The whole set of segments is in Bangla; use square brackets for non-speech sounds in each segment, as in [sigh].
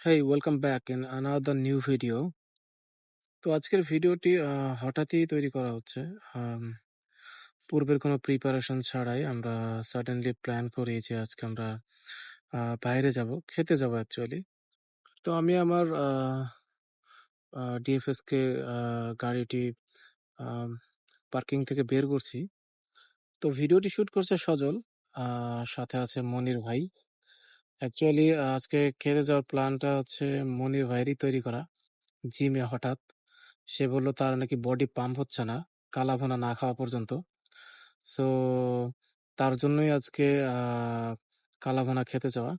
Hey welcome back in another new video তো আজকের ভিডিওটি হঠাৎই তৈরি করা হচ্ছে। পূর্বের কোনো প্রিপারেশন ছাড়াই আমরা সাডেনলি প্ল্যান করি যে আজকে আমরা বাইরে যাব খেতে যাব অ্যাকচুয়ালি তো আমি আমার ডিএফএস কে আহ, গাড়িটি পার্কিং থেকে বের করছি। তো ভিডিওটি শ্যুট করছে সজল সাথে আছে মনির ভাই। অ্যাকচুয়ালি আজকে খেতে যাওয়ার প্ল্যানটা হচ্ছে মনির ভাইয়েরই তৈরি করা। জিমে হঠাৎ। সে বলল তার নাকি বডি পাম্প হচ্ছে না কালাভুনা না খাওয়া পর্যন্ত। সো তার জন্যই আজকে আহ, কালাভুনা খেতে যাওয়া।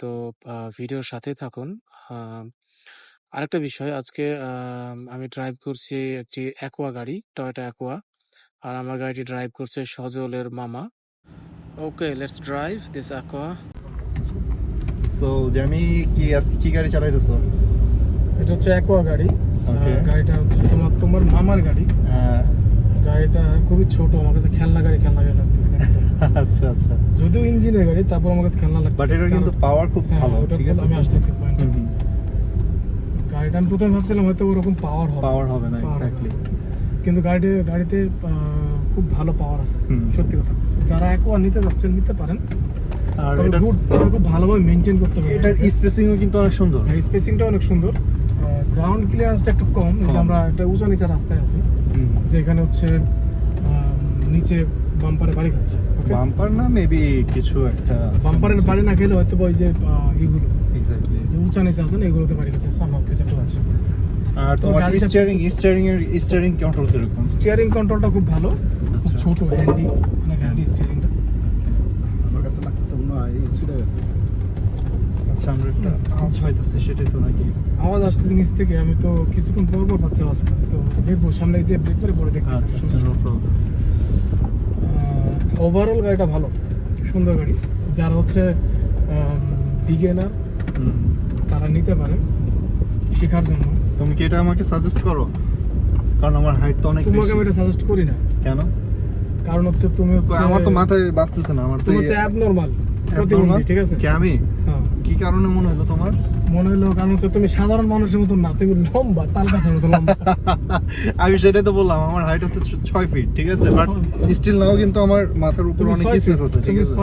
তো ভিডিওর সাথেই থাকুন। আরেকটা বিষয় আজকে আমি ড্রাইভ করছি একটি অ্যাকোয়া গাড়ি টয়োটা অ্যাকোয়া আর আমার গাড়িটি ড্রাইভ করছে সজলের মামা। Okay let's drive this aqua so Jamie কি আজকে কি গাড়ি চালাইতেছো? এটা হচ্ছে অ্যাকোয়া গাড়ি। গাড়িটা হচ্ছে তোমার তোমার মামার গাড়ি। হ্যাঁ। গাড়িটা খুবই ছোট আমার কাছে খেলনা গাড়ি খেলনা গাড়ি লাগতেছে [laughs] আচ্ছা আচ্ছা। যদিও ইঞ্জিনের গাড়ি তারপর আমার কাছে খেলনা লাগতেছে। বাট এটার কিন্তু পাওয়ার খুব হ্যাঁ, ভালো ঠিক আছে? আমি আসতেছি পয়েন্টে। গাড়িটা আমি প্রথমে ভাবছিলাম হয়তো ওরকম পাওয়ার হবে। পাওয়ার হবে না এক্স্যাক্টলি কিন্তু গাড়িতে গাড়িতে খুব ভালো পাওয়ার আছে। সত্যি কথা। যারা একোয়া নিতে যাচ্ছেন নিতে পারেন। আর এটা খুব ভালোভাবে মেনটেন করতে হবে। এটার স্পেসিংও কিন্তু অনেক সুন্দর। স্পেসিংটা অনেক সুন্দর। গ্রাউন্ড ক্লিয়ারেন্সটা একটু কম। যে আমরা একটা উঁচা নিচা রাস্তায় আছি যেখানে হচ্ছে নিচে বাম্পারে বাড়ি খাচ্ছে বাম্পার না মেবি কিছু একটা বাম্পারের বাড়ি না খেলে হয়তো ওই যে এক্স্যাক্টলি যে উঁচা নিচে আছে না এগুলোতে বাড়ি খাচ্ছে সামহাও কিছু একটা আছে। আর তোমার স্টিয়ারিং স্টিয়ারিং এর স্টিয়ারিং কন্ট্রোল কীরকম? স্টিয়ারিং কন্ট্রোলটা খুব ভালো আচ্ছা। ছোট হ্যান্ডি অনেক হ্যান্ডি স্টিয়ারিংটা আমার কাছে লাগতেছে মনে হয় গেছে। আচ্ছা আমরা একটা আওয়াজ হইতেছে সেটাই তো নাকি? আওয়াজ আসতেছে নিচ থেকে আমি তো কিছুক্ষণ পর পর পাচ্ছি আওয়াজটা তো দেখব সামনে যে ব্রেক করে পরে আচ্ছা দেখতেছি আচ্ছা ওভারঅল গাড়িটা ভালো সুন্দর গাড়ি। যারা হচ্ছে বিগেনার তারা নিতে পারে শেখার জন্য। তুমি কি এটা আমাকে সাজেস্ট করো? কারণ আমার হাইট তো অনেক তোমাকে আমি এটা সাজেস্ট করি না। কেন? কারণ হচ্ছে তুমি হচ্ছে আমার তো মাথায় বাঁচতেছে না আমার তো হচ্ছে অ্যাবনর্মাল abnormal। ঠিক আছে? কি আমি? হ্যাঁ। কি কারণে মনে হলো তোমার? মনে হলো কারণ হচ্ছে তুমি সাধারণ মানুষের মতো না তুমি লম্বা তাল গাছের মতো লম্বা। [laughs] আমি সেটাই তো বললাম আমার হাইট হচ্ছে ছয় ফিট ঠিক আছে? বাট স্টিল নাও কিন্তু আমার মাথার উপর অনেক ছয় স্পেস আছে ঠিক আছে?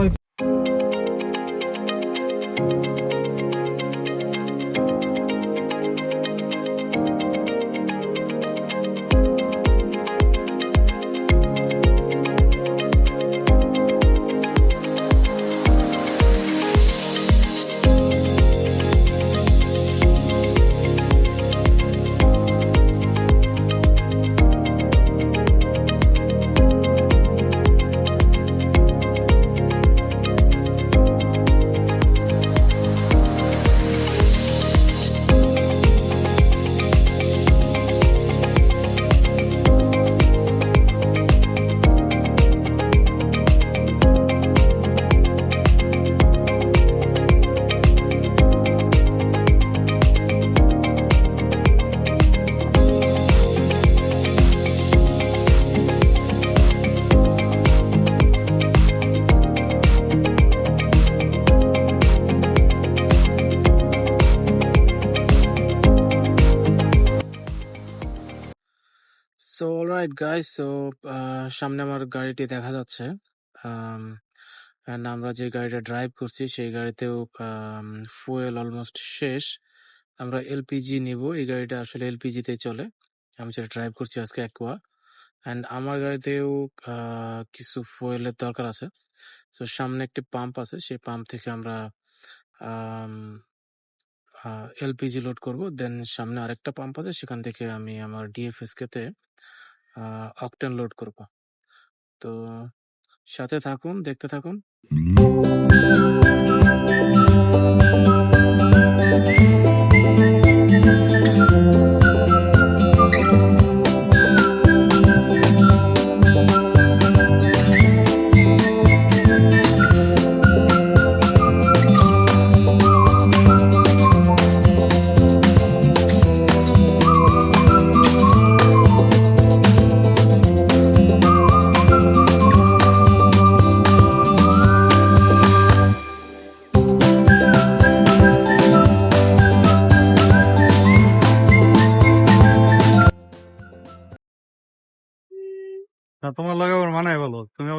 গাইস সো সামনে আমার গাড়িটি দেখা যাচ্ছে। আম, আমরা যে গাড়িটা ড্রাইভ করছি সেই গাড়িতেও ফুয়েল অলমোস্ট শেষ। আমরা এলপিজি নিব। এই গাড়িটা আসলে এলপিজি তে চলে। আমি যেটা ড্রাইভ করছি আজকে অ্যাকোয়া অ্যান্ড আমার গাড়িতেও কিছু ফুয়েলের দরকার আছে। সো সামনে একটি পাম্প আছে। সেই পাম্প থেকে আমরা এলপিজি লোড করব। দেন সামনে আরেকটা পাম্প আছে। সেখান থেকে আমি আমার ডিএফএসকে তে অকটেন লোড করব। তো সাথে থাকুন দেখতে থাকুন।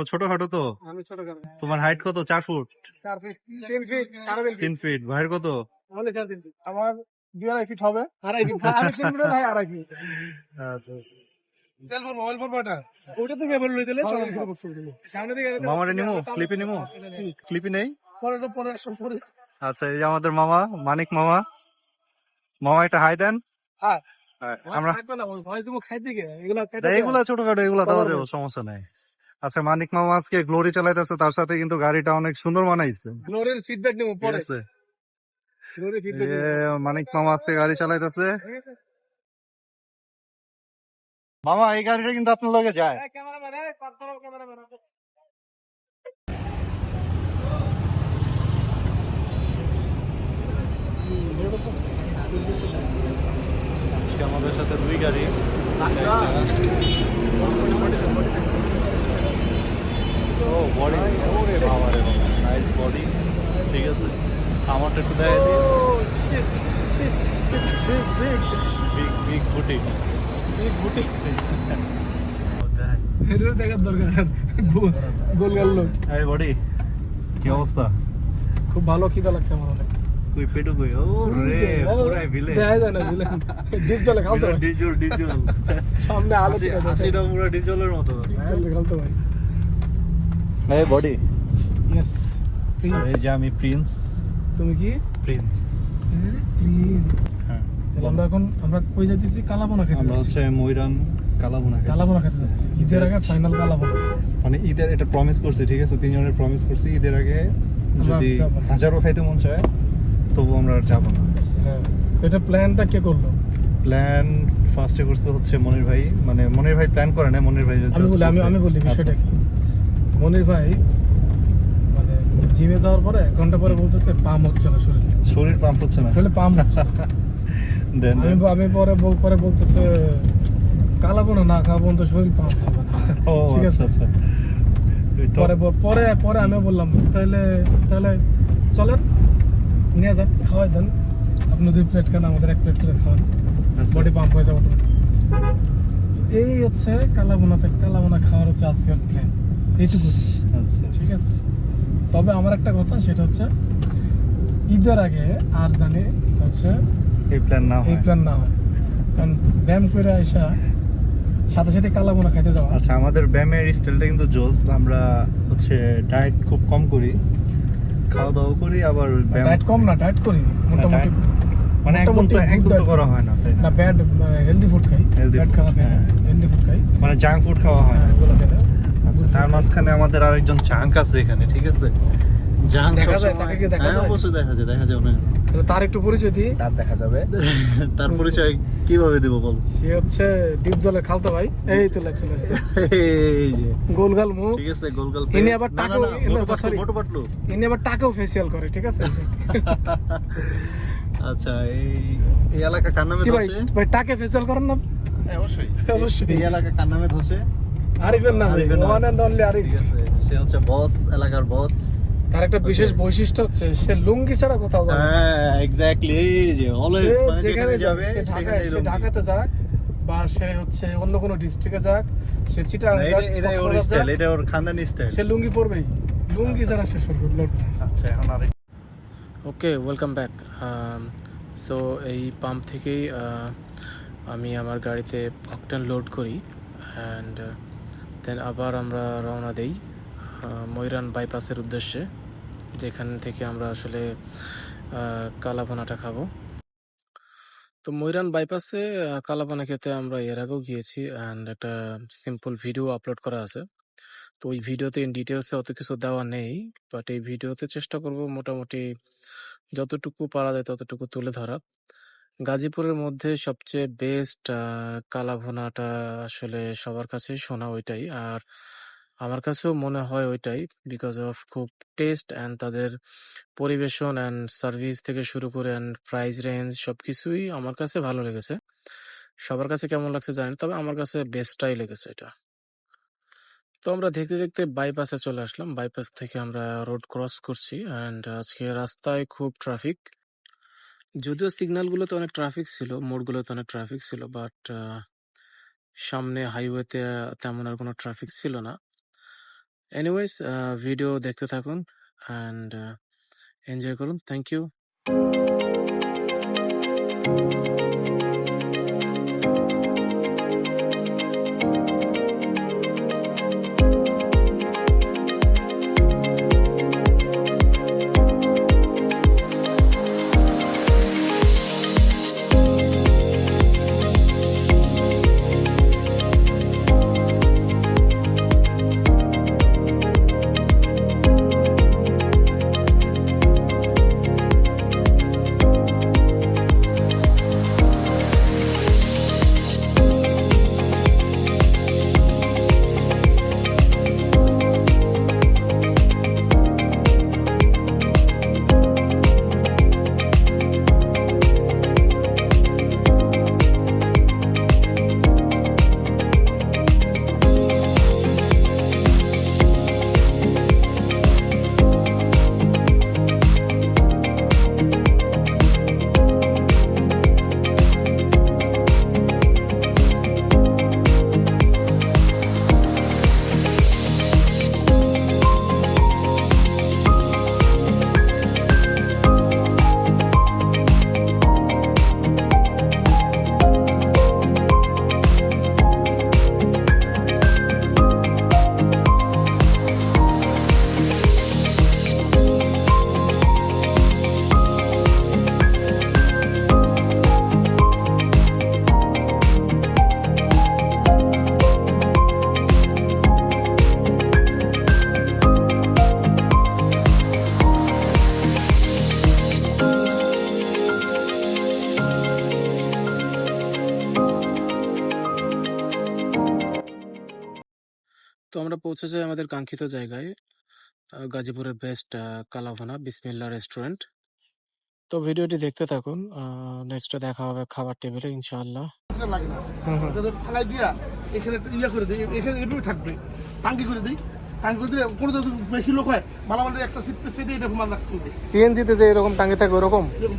ছোটখাটো তো? আমি ছোট গাড়ি তোমার হাইট কত? চার ফুট চার ফিট তিন ফিট সাড়ে তিন তিন ফিট ভাইয়ের কত? তাহলে সাড়ে তিন ফিট আমার দুই আড়াই ফিট হবে। আড়াই ফিট আমি তিন ফিট ভাই আড়াই ফিট আচ্ছা তেল ভরবো অয়েল ওটা থেকে বলে লই দিলে সামনে দিকে মামারে নিমো ক্লিপে নিমো? ক্লিপে নেই। পরে তো পরে পরে। আচ্ছা এই আমাদের মামা মানিক মামা। মামা একটা হাই দেন। হ্যাঁ। হ্যাঁ, আমরা এগুলা ছোটখাটো এগুলা দেওয়া যাবে সমস্যা নাই। আচ্ছা মানিক মামা আজকে গ্লোরি চালাইতেছে তার সাথে কিন্তু গাড়িটা অনেক সুন্দর বানাইছে। গ্লোরির ফিডব্যাক নিব পরে। আছে। মানিক মামা আজকে গাড়ি চালাইতেছে। মামা এই গাড়িটা কিন্তু আপনার লগে যায় এই পার ধরো ক্যামেরাম্যান আজকে আমাদের সাথে দুই গাড়ি ও বডি ওরে বাবা রে বাবা নাইস বডি ঠিক আছে আমারটা একটু দেখাই দিই shit shit shit big big big big booty big booty দেখার দরকার। গোল গোল গেল লোক। এই বডি কি অবস্থা? খুব ভালো খিদা লাগছে আমার অনেক। কই পেটু কই? ও রে পুরাই ভিলে দেখা যায় না ভিলেন ডিপ জলে খালতে ভাই। ডিজল ডিজল সামনে আলো হাসিটা পুরো ডিজলের মতো। ডিপ জলে খালতে ভাই। এই বডি। ইয়েস এই যে আমি প্রিন্স। তুমি কি? প্রিন্স। প্লিজ হ্যাঁ। আমরা এখন আমরা কই যাইতেছি? কালাবোনা খেতে আমরা হচ্ছে ময়রান কালাবুনা কালাবোনা খেতে যাচ্ছি। ঈদের আগে ফাইনাল কালাবোনা মানে ঈদের এটা প্রমিস করছি ঠিক আছে? তিনজনের প্রমিস করছি ঈদের আগে যদি হাজারও খাইতে মন চায় তবু আমরা আর যাব না। হ্যাঁ। এটা প্ল্যানটা কে করল? প্ল্যান ফার্স্টে করছে হচ্ছে মনির ভাই। মানে মনির ভাই প্ল্যান করে না মনির ভাই আমি বলি আমি আমি বলি বিষয়টা আচ্ছা, কি? মনির ভাই মানে জিমে যাওয়ার পরে এক ঘণ্টা পরে বলতেছে পাম হচ্ছে না শরীরে। শরীর পাম্প হচ্ছে না। আসলে পাম হচ্ছে না। [laughs] দেন আমি আমি পরে পরে বলতেছে কালাবো না না খাব তো শরীর পাম হবে না। ঠিক আচ্ছা আছে আচ্ছা পরে পরে পরে আমি বললাম তাহলে তাহলে চলেন নিয়ে যান খাওয়াই দেন। আপনি দুই প্লেট খান আমাদের এক প্লেট করে খাওয়ান। আচ্ছা। বডি পাম্প হয়ে যাবে এই হচ্ছে কালাবোনাতে কালাবোনা খাওয়ার হচ্ছে আজকের প্ল্যান এইটুকু। আচ্ছা ঠিক আছে? তবে আমার একটা কথা সেটা হচ্ছে ঈদের আগে আর জানি হচ্ছে এই প্ল্যান না এই প্ল্যান না হয়। কারণ ব্যায়াম করে আসা সাথে সাথে কালাবোনা খাইতে যাওয়া। আচ্ছা আমাদের ব্যায়ামের স্টাইলটা কিন্তু জোস আমরা হচ্ছে ডায়েট খুব কম করি। খাওয়া দাওয়া করি আবার ডায়েট কম না ডায়েট করি। মোটামুটি মানে একদম তো একদম তো করা হয় না তাই না? ব্যাড হেলদি ফুড খাই। ব্যাড food, খাওয়া খাই হ্যাঁ। হেলদি ফুড খাই। মানে জাঙ্ক ফুড খাওয়া হয় হ্যাঁ, না। আচ্ছা তার মাঝখানে আমাদের আরেকজন জাঙ্ক আছে এখানে ঠিক আছে? জাঙ্ক দেখা যায়, দেখা হ্যাঁ যায়? অবশ্যই দেখা যায় দেখা যায় তাহলে তার একটু পরিচয় দিই। তার দেখা যাবে। [laughs] তার পরিচয় কীভাবে দিব বল? সে হচ্ছে ডিপ জলের খালতো ভাই। এই তো লাগ চলে আসছে। এই যে। গোলগাল মুখ। ঠিক আছে গোল গোল ইনি আবার না, না, টাকু- মোটু পাতলু, মোটু পাতলু। ইনি আবার টাকাও ফেসিয়াল করে ঠিক আছে? [laughs] আচ্ছা এই এই এলাকা কার নামে কি ভাই? ধসে? ভাই টাকে ফেসিয়াল করেন না? অবশ্যই। অবশ্যই। এই এলাকা কার নামে ধসে? আরিফের নাম। আরিফের ওয়ান এন্ড অনলি আরিফ। ঠিক আছে সে হচ্ছে বস এলাকার বস তার একটা বিশেষ বৈশিষ্ট্য হচ্ছে সে লুঙ্গি ছাড়া কোথাও যাবে হ্যাঁ এক্স্যাক্টলি এই যে অলওয়েজ মানে যেখানে যাবে সে ঢাকায় সে ঢাকাতে যাক বা সে হচ্ছে অন্য কোনো ডিস্ট্রিক্টে যাক সে চিটাগাং যাক এটা ওর স্টাইল এটা ওর খানদানি স্টাইল সে লুঙ্গি পরবেই। লুঙ্গি ছাড়া সে সরবে লড়বে আচ্ছা এখন আরেক ওকে ওয়েলকাম ব্যাক সো এই পাম্প থেকেই আমি আমার গাড়িতে অকটেন লোড করি অ্যান্ড দেন আবার আমরা রওনা দেই। ময়রান বাইপাসের উদ্দেশ্যে যেখান থেকে আমরা আসলে কালাভোনাটা খাব। তো ময়রান বাইপাসে আহ, কালাভোনা খেতে আমরা এর আগেও গিয়েছি অ্যান্ড একটা সিম্পল ভিডিও আপলোড করা আছে। তো ওই ভিডিওতে ইন ডিটেলসে অত কিছু দেওয়া নেই বাট এই ভিডিওতে চেষ্টা করব মোটামুটি যতটুকু পারা যায় ততটুকু তুলে ধরা। গাজীপুরের মধ্যে সবচেয়ে বেস্ট কালাভুনাটা আসলে সবার কাছেই শোনা ওইটাই আর আমার কাছেও মনে হয় ওইটাই বিকজ অফ খুব টেস্ট অ্যান্ড তাদের পরিবেশন অ্যান্ড সার্ভিস থেকে শুরু করে অ্যান্ড প্রাইস রেঞ্জ সব কিছুই আমার কাছে ভালো লেগেছে। সবার কাছে কেমন লাগছে জানি তবে আমার কাছে বেস্টটাই লেগেছে এটা। তো আমরা দেখতে দেখতে বাইপাসে চলে আসলাম। বাইপাস থেকে আমরা রোড ক্রস করছি অ্যান্ড আজকে রাস্তায় খুব ট্রাফিক যদিও সিগন্যালগুলোতে অনেক ট্রাফিক ছিল, মোড়গুলোতে অনেক ট্রাফিক ছিল বাট সামনে হাইওয়েতে তেমন আর কোনো ট্রাফিক ছিল না। এনিওয়েজ ভিডিও দেখতে থাকুন অ্যান্ড এনজয় করুন. থ্যাংক ইউ পৌঁছে যাই আমাদের কাঙ্ক্ষিত জায়গায় গাজীপুরের বেস্ট কালাভানা বিসমিল্লা রেস্টুরেন্ট তো ভিডিওটি দেখতে থাকুন নেক্সটে দেখা হবে খাবার টেবিলে ইনশাআল্লাহ। ফেলাই দিয়া এখানে ইয়া করে দিই এখানে এভাবে থাকবে টাঙ্কি করে দিই। টাঙ্কি করে দিলে কোনো বেশি লোক হয় মালামালের একটা সিট পেয়ে দিয়ে এটা মাল রাখতে হবে। সিএনজিতে যে এরকম টাঙ্গি থাকে ওরকম? এরকম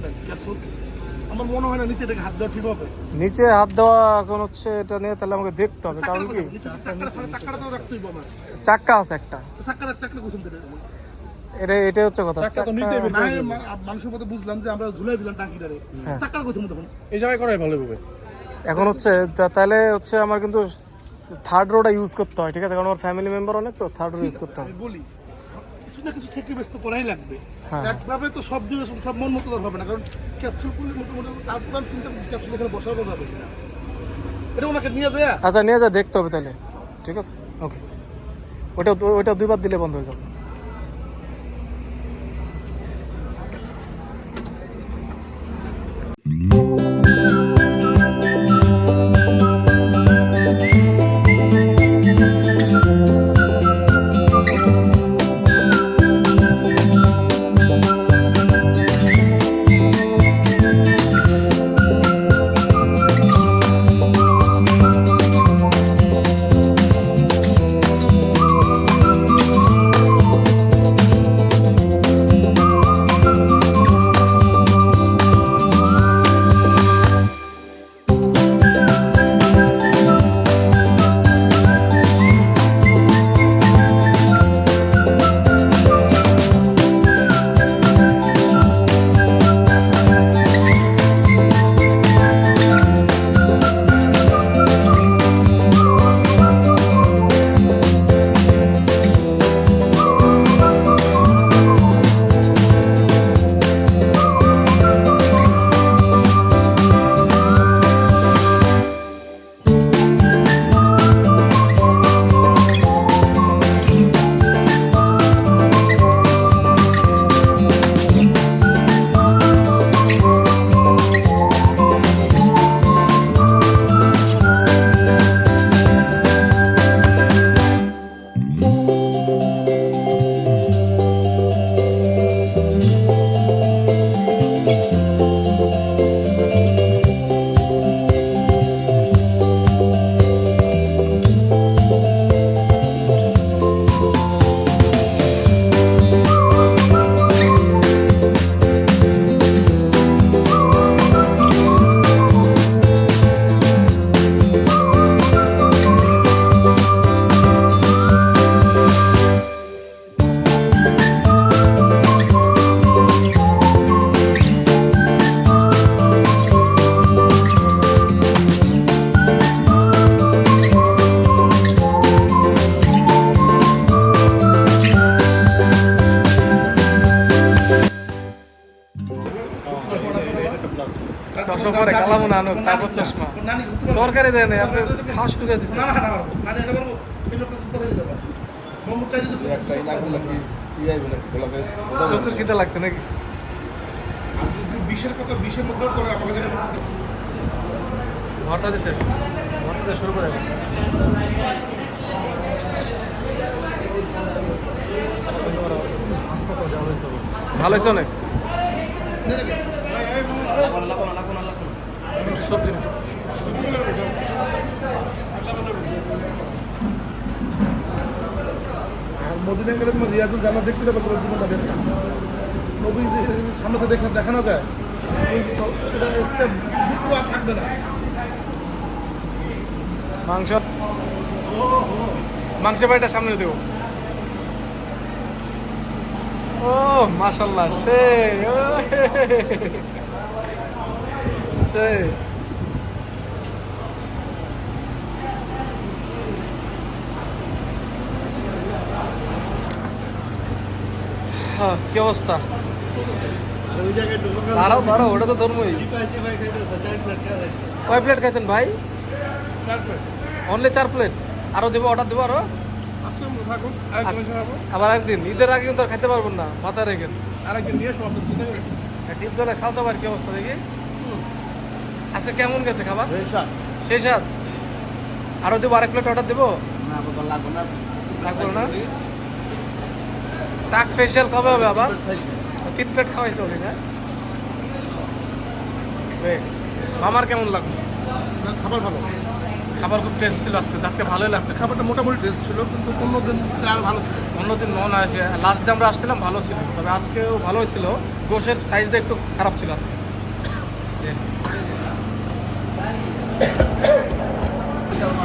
আমার মনে হয় না নিচে এটাকে হাত দেওয়া ঠিক হবে। নিচে হাত দেওয়া এখন হচ্ছে এটা নিয়ে তাহলে আমাকে দেখতে হবে কারণ কি? চাক্কা আছে একটা। চাক্কাটা চাক্কাটা কুসুম এটা এটা হচ্ছে কথা চাক্কা না মানুষের মতো বুঝলাম যে আমরা ঝুলাই দিলাম টাঙ্কিটারে। হ্যাঁ। তখন এই জায়গায় করাই ভালো হবে। এখন হচ্ছে তাহলে হচ্ছে আমার কিন্তু থার্ড রোডা ইউজ করতে হয় ঠিক আছে? কারণ আমার ফ্যামিলি মেম্বার অনেক তো থার্ড রোড ইউজ করতে হয় বলি কিছু না কিছু স্যাক্রিফাইস তো করাই লাগবে। হ্যাঁ। একভাবে তো সব দিকে সব মন মতো হবে না কারণ ক্যাপসুল করলে মোটামুটি তারপর আমি চিন্তা করছি ক্যাপসুল এখানে বসাবো যাবে এটা ওনাকে নিয়ে যায় আচ্ছা নিয়ে যা দেখতে হবে তাহলে। ঠিক আছে? ওকে ওটা ওটা দুইবার দিলে বন্ধ হয়ে যাবে। আনুক, তারপর চশমা। তরকারি দেয় না আপনি খাওয়া শুরু করে দিচ্ছেন প্রচুর খিদে লাগছে নাকি? বিশের কথা বিশের মধ্যে করে আমাকে যেটা ভর্তা দিছে? ভর্তা শুরু করে ভালো হয়েছে অনেক। সবজি। আর গেলে তোমার রিয়াজুল জানা দেখতে যাবে কোনো জীবনটা দেখা নবী সামনে দেখা দেখানো যায় থাকবে না মাংস মাংস বাড়িটা সামনে দেবো ও মাশাল্লাহ সে সে হ্যাঁ, কি অবস্থা? দাঁড়াও দাঁড়াও ওটা তো ধর্মই। কয় প্লেট খাইছেন ভাই? অনলি চার প্লেট আরও দেবো অর্ডার দেবো আরও? আবার একদিন। ঈদের আগে কিন্তু আর খাইতে পারবেন না মাথায় রেখেন। টিপ জলে খাও তো আবার কি অবস্থা দেখি? আচ্ছা কেমন গেছে খাবার? সেই সাত আরও দেবো আরেক প্লেট অর্ডার দেবো? না। লাগবে না? টাক ফেশিয়াল কবে হবে আবার? প্লেট খাওয়াইছে ওদিন হ্যাঁ। মামার কেমন লাগল? খাবার ভালো। খাবার খুব টেস্ট ছিল আজকে আজকে ভালোই লাগছে। খাবারটা মোটামুটি টেস্ট ছিল কিন্তু অন্য দিন আর ভালো ছিল। অন্যদিন মন আসে লাস্ট ডে আমরা আসছিলাম ভালো ছিল। তবে আজকেও ভালোই ছিল। গোশের সাইজটা একটু খারাপ ছিল আজকে।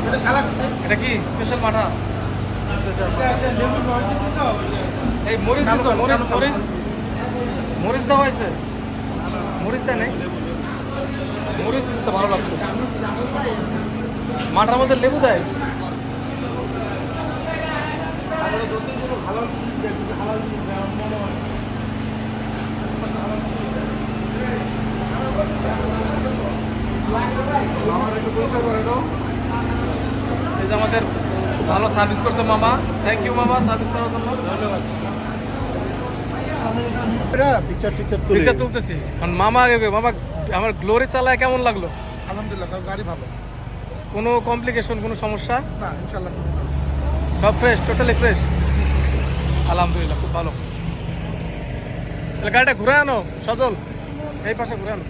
এটা এটা কি? স্পেশাল মাঠা এই মরিচ দিছো মরিচ মরিচ? মরিচ দেওয়া হয়েছে? মরিচ দেয় নাই। মরিচ দিতে তো ভালো লাগতো। মাঠার মধ্যে লেবু দেয়? এই যে আমাদের ভালো সার্ভিস করছে মামা। থ্যাংক ইউ মামা সার্ভিস করার জন্য। টিকচার পিকচার তুলতেছি। কারণ মামা আগে মামা আমার গ্লোরি চালায় কেমন লাগল? আলহামদুলিল্লাহ গাড়ি ভালো। কোনো কমপ্লিকেশন কোনো সমস্যা? না ইনশাল্লাহ সব ফ্রেশ টোটালি ফ্রেশ আলহামদুলিল্লাহ খুব ভালো। তাহলে গাড়িটা ঘুরে আনো সজল। এই পাশে ঘুরে আনো।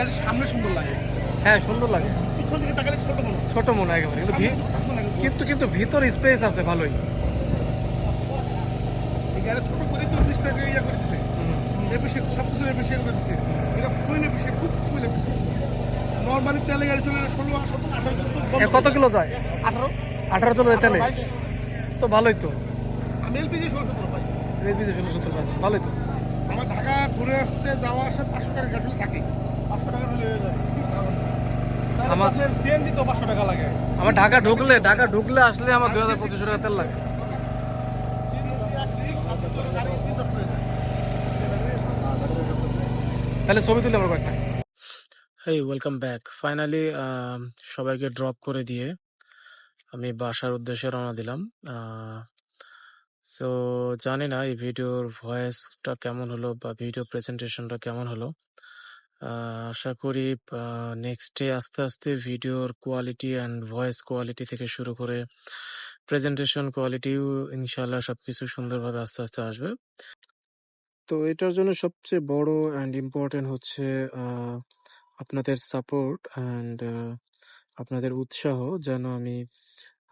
গাড়ির সামনে সুন্দর লাগে। হ্যাঁ সুন্দর লাগে। পিছন দিকে তাকালে ছোট মনে। ছোট মনে একেবারে। কিন্তু কিন্তু। কিন্তু ভিতর স্পেস আছে ভালোই। এই গাড়ি ছোট করে তো বিশ ইয়া করে দিছে। এপিসে সব কিছু এপিসে করে দিছে। এটা ফুল এপিসে খুব ফুল এপিসে। নর্মালি তেলে গাড়ি চলে ষোলো সতেরো আঠারো কত কিলো যায়? আঠারো। আঠারো চলে তেলে? তো ভালোই তো। আমি এলপিজি ষোলো সতেরো পাই। এলপিজি ষোলো ভালোই তো। আমার ঢাকা ঘুরে আসতে যাওয়া আসা পাঁচশো টাকা গাড়ি থাকে হয়ে আমার সিএনজি তো পাঁচশো টাকা লাগে। আমার ঢাকা ঢুকলে ঢাকা ঢুকলে আসলে আমার দুই হাজার পঁচিশশো টাকা তেল লাগে। তাহলে ছবি তুলে আমার কয়েকটা। হেই ওয়েলকাম ব্যাক ফাইনালি সবাইকে ড্রপ করে দিয়ে আমি বাসার উদ্দেশ্যে রওনা দিলাম। সো জানি না এই ভিডিওর ভয়েসটা কেমন হলো বা ভিডিও প্রেজেন্টেশনটা কেমন হলো। আশা করি নেক্সট আস্তে আস্তে ভিডিওর কোয়ালিটি অ্যান্ড ভয়েস কোয়ালিটি থেকে শুরু করে প্রেজেন্টেশন কোয়ালিটিও ইনশাল্লাহ সবকিছু সুন্দরভাবে আস্তে আস্তে আসবে। তো এটার জন্য সবচেয়ে বড় অ্যান্ড ইম্পর্টেন্ট হচ্ছে আপনাদের সাপোর্ট অ্যান্ড আপনাদের উৎসাহ যেন আমি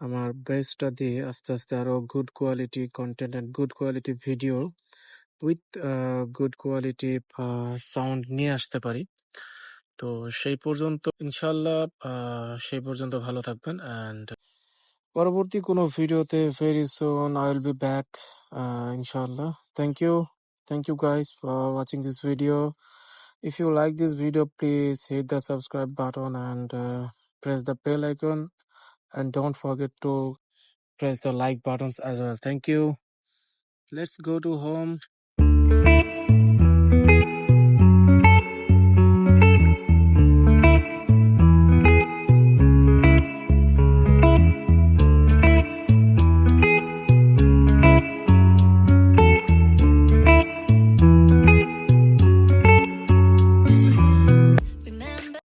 আমার বেস্টটা দিয়ে আস্তে আস্তে আরও good quality content and good quality video with good quality sound নিয়ে আসতে পারি। তো সেই পর্যন্ত, ইনশাল্লাহ সেই পর্যন্ত ভালো থাকবেন অ্যান্ড পরবর্তী কোনো ভিডিওতে very soon I will be back ইনশাল্লাহ। Thank you thank you guys for watching this video if you like this video please hit the subscribe button and press the bell icon and don't forget to press the like button as well thank you let's go to home